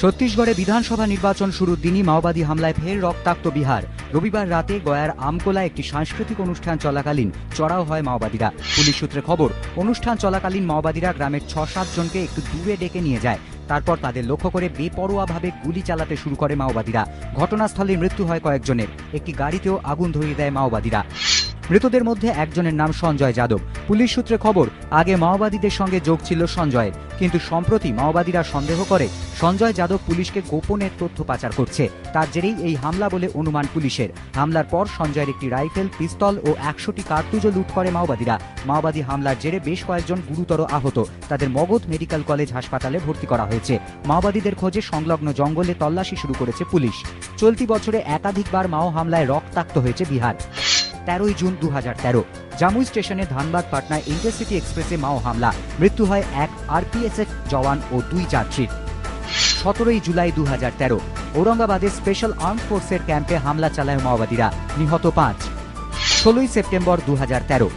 ছত্তিশগড়ে বিধানসভা নির্বাচন শুরুর দিনই মাওবাদী হামলায় ফের রক্তাক্ত বিহার। রবিবার রাতে গয়ার আমকোলা একটি সাংস্কৃতিক অনুষ্ঠান চলাকালীন চড়াও হয় মাওবাদীরা। পুলিশ সূত্রে খবর, অনুষ্ঠান চলাকালীন মাওবাদীরা গ্রামের ছ সাত জনকে একটু দূরে ডেকে নিয়ে যায়। তারপর তাদের লক্ষ্য করে বেপরোয়াভাবে গুলি চালাতে শুরু করে মাওবাদীরা। ঘটনাস্থলে মৃত্যু হয় কয়েকজনের। একটি গাড়িতেও আগুন ধরিয়ে দেয় মাওবাদীরা। মৃতদের মধ্যে একজনের নাম সঞ্জয় যাদব। পুলিশ সূত্রে খবর, আগে মাওবাদীদের সঙ্গে যোগ ছিল সঞ্জয়ের, কিন্তু সম্প্রতি মাওবাদীরা সন্দেহ করে, সঞ্জয় যাদব পুলিশকে গোপনে তথ্য পাচার করছে। তার জেরেই এই হামলা বলে অনুমান পুলিশের। হামলার পর সঞ্জয়ের একটি রাইফেল, পিস্তল ও একশোটি কার্তুজও লুট করে মাওবাদীরা। মাওবাদী হামলার জেরে বেশ কয়েকজন গুরুতর আহত। তাদের মগধ মেডিকেল কলেজ হাসপাতালে ভর্তি করা হয়েছে। মাওবাদীদের খোঁজে সংলগ্ন জঙ্গলে তল্লাশি শুরু করেছে পুলিশ। চলতি বছরে একাধিকবার মাও হামলায় রক্তাক্ত হয়েছে বিহার। তেরোই জুন দু হাজার তেরো। জামুই স্টেশনে ধানবাদ পাটনায় ইন্টারসিটি এক্সপ্রেসে মাও হামলা, মৃত্যু হয় এক আরপিএসএফ জওয়ান ও দুই যাত্রীর। সতেরোই জুলাই দু হাজার তেরো, ঔরঙ্গাবাদে স্পেশাল আর্ম ফোর্সের ক্যাম্পে হামলা চালায় মাওবাদীরা, নিহত পাঁচ। ষোলোই সেপ্টেম্বর দু হাজার তেরো,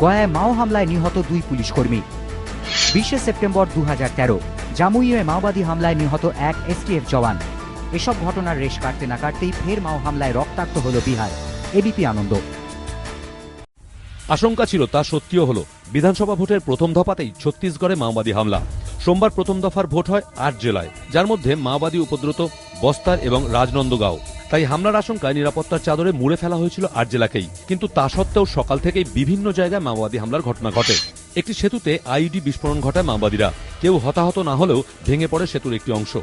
গয়ায় মাও হামলায় নিহত দুই পুলিশ কর্মী। বিশে সেপ্টেম্বর দু হাজার তেরো, জামুইয়ে মাওবাদী হামলায় নিহত এক এসটিএফ জওয়ান। এসব ঘটনার রেশ কাটতে না কাটতেই ফের মাও হামলায় রক্তাক্ত হল বিহার। এবিপি আনন্দ। আশঙ্কা ছিল, তা সত্যিও হলো, বিধানসভা ভোটের প্রথম দফাতেই ছত্তিশগড়ে মাওবাদী হামলা। সোমবার প্রথম দফার ভোট হয় আট জেলায়, যার মধ্যে মাওবাদী উপদ্রুত, বস্তার এবং রাজনন্দগাঁও। তাই হামলার আশঙ্কায় নিরাপত্তার চাদরে মুড়ে ফেলা হয়েছিল আট জেলাকেই। কিন্তু তা সত্ত্বেও সকাল থেকেই বিভিন্ন জায়গায় মাওবাদী হামলার ঘটনা ঘটে। একটি সেতুতে আইইডি বিস্ফোরণ ঘটায় মাওবাদীরা। কেউ হতাহত না হলেও ভেঙে পড়ে সেতুর একটি অংশ।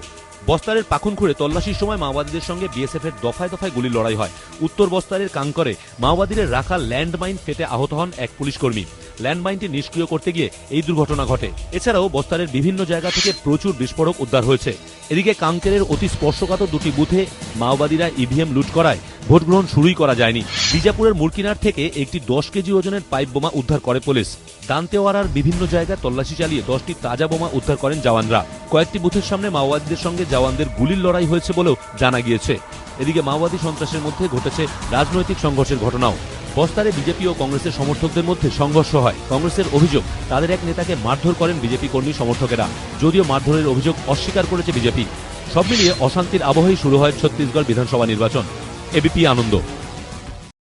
বস্তারের পাখনখুড়ে তল্লাশির সময় মাওবাদীদের সঙ্গে বিএসএফ এর দফায় দফায় গুলি লড়াই হয়। উত্তর বস্তারের কাঙ্করে মাওবাদীদের রাখা ল্যান্ডমাইন ফেটে আহত হন এক পুলিশ কর্মী ল্যান্ডমাইনটি নিষ্ক্রিয় করতে গিয়ে এই দুর্ঘটনা ঘটে। এছাড়াও বস্তারের বিভিন্ন জায়গা থেকে প্রচুর বিস্ফোরক উদ্ধার হয়েছে। এদিকে কাঙ্কেরের অতি স্পর্শকাতর দুটি বুথে মাওবাদীরা ইভিএম লুট করায়। ভোট গ্রহণ শুরুই করা যায়নি। বিজাপুরের মুরকিনার থেকে একটি দশ কেজি ওজনের পাইপ বোমা উদ্ধার করে পুলিশ। দান্তেওয়ারার বিভিন্ন জায়গায় তল্লাশি চালিয়ে দশটি তাজা বোমা উদ্ধার করেন জওয়ানরা। কয়েকটি বুথের সামনে মাওবাদীদের সঙ্গে জওয়ানদের গুলির লড়াই হয়েছে বলেও জানা গিয়েছে। এদিকে মাওবাদী সন্ত্রাসের মধ্যে ঘটেছে রাজনৈতিক সংঘর্ষের ঘটনাও। বস্তারে বিজেপি ও কংগ্রেসের সমর্থকদের মধ্যে সংঘর্ষ হয়। কংগ্রেসের অভিযোগ, তাদের এক নেতাকে মারধর করেন বিজেপি কর্মী সমর্থকেরা। যদিও মারধরের অভিযোগ অস্বীকার করেছে বিজেপি। সব মিলিয়ে অশান্তির আবহেই শুরু হয় ছত্তিশগড় বিধানসভা নির্বাচন। এবিপি আনন্দ